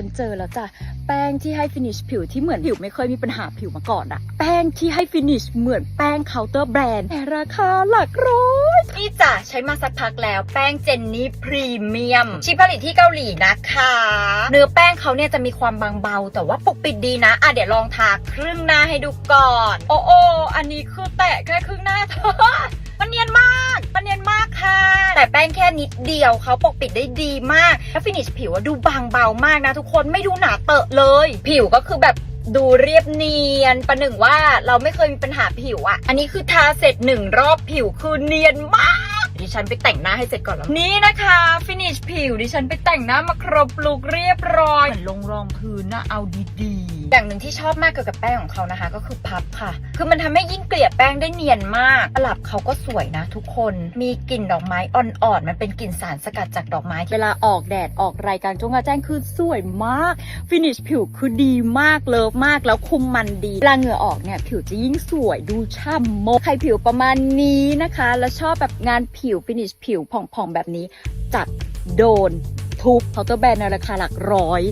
ฉันเจอแล้วจ้ะ แป้งที่ให้ฟินิชผิวที่เหมือนผิวไม่เคยมีปัญหาผิวมาก่อนอะแป้งที่ให้ฟินิชเหมือนแป้งเคาน์เตอร์แบรนด์แต่ราคาหลักร้อยนี่จ้ะใช้มาสักพักแล้วแป้งเจนนี่พรีเมียมที่ผลิตที่เกาหลีนะคะ เนื้อแป้งเขาเนี่ยจะมีความบางเบา แต่ว่าปกปิดดีนะอะเดี๋ยวลองทาครึ่งหน้าให้ดูก่อน โอ้โออันนี้คือแตะแค่ครึ่งหน้าเธอ แต่แป้งแค่นิดเดียวเขาปกปิดได้ดีมาก แล้วฟินิชผิวดูบางเบามากนะทุกคนไม่ดูหนาเตอะเลย ผิวก็คือแบบดูเรียบเนียนประหนึ่งว่าเราไม่เคยมีปัญหาผิวอะอันนี้คือทาเสร็จหนึ่งรอบผิวคือเนียนมาก ฉันไปแต่งหน้าให้เสร็จก่อนแล้ว นี่นะคะฟินิชผิวดิฉันไปแต่งหน้ามาครบลุกเรียบร้อยเหมือนลงรองพื้นนะเอาดีๆ อย่างหนึ่งที่ชอบมากเกี่ยวกับแป้งของเขานะคะ ก็คือพับค่ะ คือมันทำให้ยิ่งเกลี่ยแป้งได้เนียนมากตลับเขาก็สวยนะ ทุกคนมีกลิ่นดอกไม้อ่อนๆมันเป็นกลิ่นสารสกัดจากดอกไม้เวลาออกแดดออกรายการจงกระแจ้งคือสวยมากฟินิชผิวคือดีมากเลิฟมากแล้วคุมมันดีเวลาเหงื่อออกเนี่ยผิวจะยิ่งสวยดูช่ำมกใครผิวประมาณนี้นะคะ แล้วชอบแบบงานผิวฟินิชผิวผ่องๆแบบนี้จัดโดนทุบเคาน์เตอร์แบรนด์ในราคาหลักร้อย